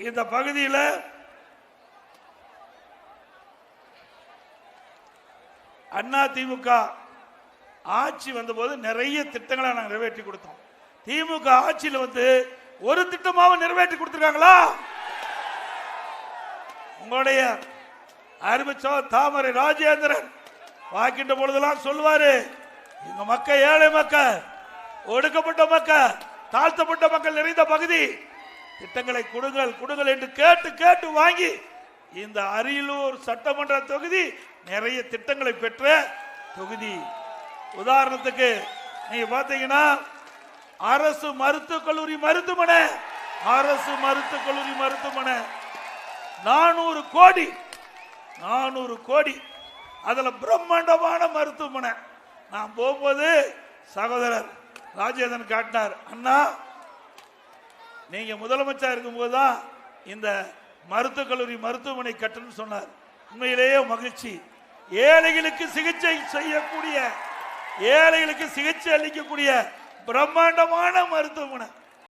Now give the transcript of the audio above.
இந்த பகுதியில் அண்ணா திமுக ஆட்சி வந்தபோது நிறைய திட்டங்களை நாங்கள் நிறைவேற்றி கொடுத்தோம். திமுக ஆட்சியில் வந்து ஒரு திட்டமாவும் நிறைவேற்றி கொடுத்துருக்காங்களா? உங்களுடைய அருமிச்சோ தாமரை ராஜேந்திரன் வாக்கின்ற பொழுதெல்லாம் சொல்லுவாரு எங்க மக்கள் ஏழை மக்கள் ஒடுக்கப்பட்ட மக்கள் தாழ்த்தப்பட்ட மக்கள் நிறைந்த பகுதி திட்டங்களை கொடுங்கள் கொடுங்கள் என்று கேட்டு கேட்டு வாங்கி இந்த அரியலூர் சட்டமன்ற தொகுதி நிறைய திட்டங்களை பெற்ற தொகுதி. உதாரணத்துக்கு நீங்க பாத்தீங்கன்னா அரசு மருத்துவக் கல்லூரி மருத்துவமனை அரசு மருத்துவக் கல்லூரி மருத்துவமனை. நானூறு கோடி நானூறு கோடி. அதுல பிரம்மாண்டமான மருத்துவமனை. நான் போகும்போது சகோதரர் ராஜேந்திரன் காட்டினார் அண்ணா நீங்க முதலமைச்சர் இருக்கும்போது தான் இந்த மருத்துவக் கல்லூரி மருத்துவமனை கட்டணும்னு சொன்னார். உண்மையிலேயே மகிழ்ச்சி. ஏழைகளுக்கு சிகிச்சை செய்யக்கூடிய ஏழைகளுக்கு சிகிச்சை அளிக்கக்கூடிய பிரம்மாண்டமான மருத்துவமனை.